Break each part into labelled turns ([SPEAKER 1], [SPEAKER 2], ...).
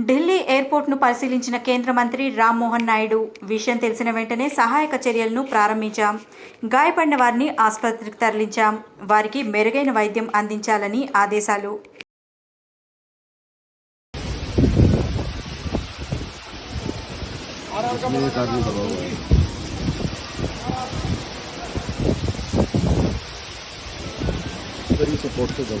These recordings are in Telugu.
[SPEAKER 1] ఢిల్లీ ఎయిర్పోర్ట్ను పరిశీలించిన కేంద్ర మంత్రి రామ్మోహన్ నాయుడు విషయం తెలిసిన వెంటనే సహాయక చర్యలను ప్రారంభించాం గాయపడిన వారిని ఆసుపత్రికి తరలించాం వారికి మెరుగైన వైద్యం అందించాలని ఆదేశాలు
[SPEAKER 2] मेरे कार्ड दबाओ सर ये सपोर्ट से जाओ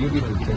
[SPEAKER 2] beautiful.